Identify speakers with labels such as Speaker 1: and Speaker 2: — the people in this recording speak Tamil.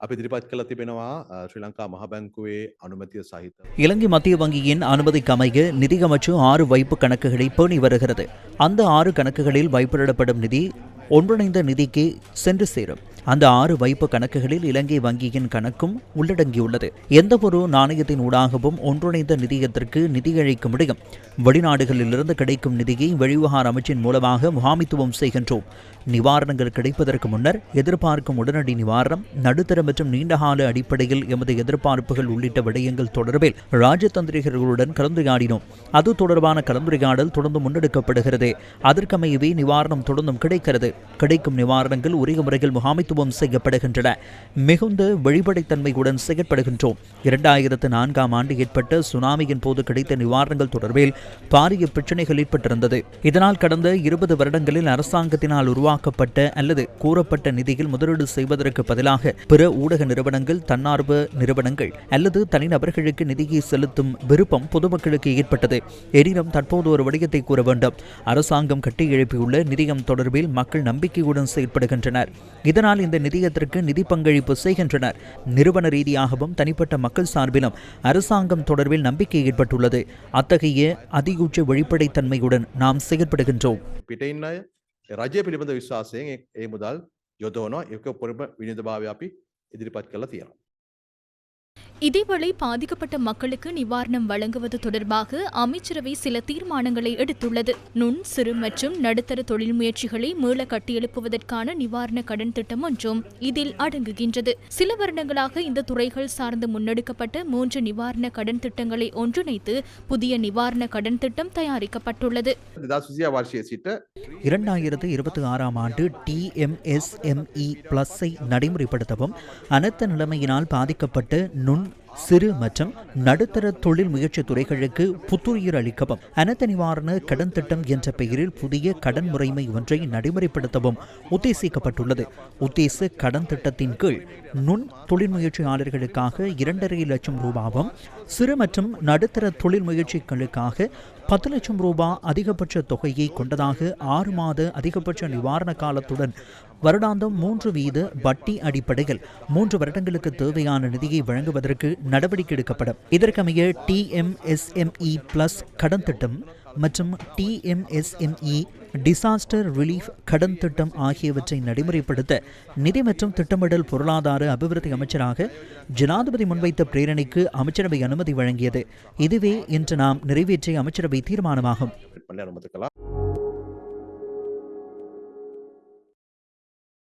Speaker 1: අපි ඉදිරිපත් කළ තිබෙනවා අ, ශ්‍රී ලංකා මහ බැංකුවේ අනුමැතිය සහිත
Speaker 2: இலங்கை மத்திய வங்கியின் அனுமதிக்கு அமைய நிதி அமைச்சு ஆறு வைப்பு கணக்குகளை பேணி வருகிறது அந்த ஆறு கணக்குகளில் வைப்பிடப்படும் நிதி ஒன்றிணைந்த நிதிக்கு சென்று சேரும். அந்த ஆறு வைப்பு கணக்குகளில் இலங்கை வங்கியின் கணக்கும் உள்ளடங்கியுள்ளது. எந்த ஒரு நாணயத்தின் ஊடாகவும் ஒன்றிணைந்த நிதியத்திற்கு நிதியளிக்க முடியும். வெளிநாடுகளிலிருந்து கிடைக்கும் நிதியை வெளிவிவகார அமைச்சின் மூலமாக முகாமித்துவம் செய்கின்றோம். நிவாரணங்கள் கிடைப்பதற்கு முன்னர் எதிர்பார்க்கும் உடனடி நிவாரணம் நடுத்தர மற்றும் நீண்டகால அடிப்படையில் எமது எதிர்பார்ப்புகள் உள்ளிட்ட விடயங்கள் தொடர்பில் ராஜதந்திரிகர்களுடன் கலந்துரையாடினோம். அது தொடர்பான கலந்துரையாடல் தொடர்ந்து முன்னெடுக்கப்படுகிறது. அதற்கமையவே நிவாரணம் தொடர்ந்தும் கிடைக்கிறது. கிடைக்கும் நிவாரணங்கள் உரிய முறையில் முகாமைத்துவம் செய்யப்படுகின்றன. மிகுந்த வெளிப்படைத்தன்மையுடன் செயற்படுகின்றோம். இரண்டாயிரத்து நான்காம் ஆண்டு ஏற்பட்ட சுனாமியின் போது கிடைத்த நிவாரணங்கள் தொடர்பில் பாரிய பிரச்சனைகள் ஏற்பட்டிருந்தது. இதனால் கடந்த இருபது வருடங்களில் அரசாங்கத்தினால் உருவாக்கப்பட்ட அல்லது கூறப்பட்ட நிதியில் முதலீடு செய்வதற்கு பதிலாக பிற ஊடக நிறுவனங்கள் தன்னார்வ நிறுவனங்கள் அல்லது தனிநபர்களுக்கு நிதியை செலுத்தும் விருப்பம் பொதுமக்களுக்கு ஏற்பட்டது. எனினும் தற்போது ஒரு விடயத்தை கூற வேண்டும். அரசாங்கம் கட்டி எழுப்பியுள்ள நிதியம் தொடர்பில் மக்கள் நம்பிக்கையுடன் செயல்படுகின்றனர் இதனால் இந்த நிதியத்திற்கு நிதி பங்களிப்பு செய்கின்றனர் நிறுவன ரீதியாகவும் தனிப்பட்ட மக்கள் சார்பிலும் அரசாங்கம் தொடர்பில் நம்பிக்கை ஏற்பட்டுள்ளது அத்தகைய அதிகுச்ச வெளிப்படைத்தன்மையுடன் நாம் செயல்படுகின்றோம்
Speaker 1: පිට ඉන්න අය රජය පිළිබඳ විශ්වාසයෙන් ඒ- ඒ මුදල් යොදවනවා ඒක පොරම විනිධභාවය අපි ඉදිරිපත් කළ තියෙනවා.
Speaker 3: இதேவேளை பாதிக்கப்பட்ட மக்களுக்கு நிவாரணம் வழங்குவது தொடர்பாக அமைச்சரவை சில தீர்மானங்களை எடுத்துள்ளது. நுண் சிறு மற்றும் நடுத்தர தொழில் முயற்சிகளை மீள கட்டியெழுப்புவதற்கான நிவாரண கடன் திட்டம் ஒன்றும் இதில் அடங்குகின்றது. சில வருடங்களாக இந்த துறைகள் சார்ந்து முன்னெடுக்கப்பட்ட மூன்று நிவாரண கடன் திட்டங்களை ஒன்றிணைத்து புதிய நிவாரண கடன் திட்டம் தயாரிக்கப்பட்டுள்ளது.
Speaker 2: இரண்டாயிரத்து இருபத்தி ஆறாம் ஆண்டு டிஎம்எஸ்எம்இ பிளஸை நடைமுறைப்படுத்தவும் அனர்த்த நிலைமையினால் பாதிக்கப்பட்டு நுண் சிறு மற்றும் நடுத்தர தொழில் முயற்சி துறைகளுக்கு புத்துயிர் அளிக்கவும் அனர்த்த நிவாரண கடன் திட்டம் என்ற பெயரில் புதிய கடன் முறைமை ஒன்றை நடைமுறைப்படுத்தவும் உத்தேசிக்கப்பட்டுள்ளது. உத்தேச கடன் திட்டத்தின் கீழ் நுண் தொழில் முயற்சியாளர்களுக்காக இரண்டரை லட்சம் ரூபாவும் சிறு மற்றும் நடுத்தர தொழில் முயற்சிகளுக்காக பத்து லட்சம் ரூபாய் அதிகபட்ச தொகையை கொண்டதாக ஆறு மாத அதிகபட்ச நிவாரண காலத்துடன் வருடாந்தம் மூன்று வீத வட்டி அடிப்படையில் மூன்று வருடங்களுக்கு தேவையான நிதியை வழங்குவதற்கு நடவடிக்கை எடுக்கப்படும். இதற்கமைய டிஎம்எஸ்எம்இ பிளஸ் கடன் திட்டம் மற்றும் டிஎம்எஸ்எம்இ டிசாஸ்டர் ரிலீஃப் கடன் திட்டம் ஆகியவற்றை நடைமுறைப்படுத்த நிதி மற்றும் திட்டமிடல் பொருளாதார அபிவிருத்தி அமைச்சராக ஜனாதிபதி முன்வைத்த பிரேரணைக்கு அமைச்சரவை அனுமதி வழங்கியது. இதுவே இன்று நாம் நிறைவேற்றிய அமைச்சரவை தீர்மானமாகும்.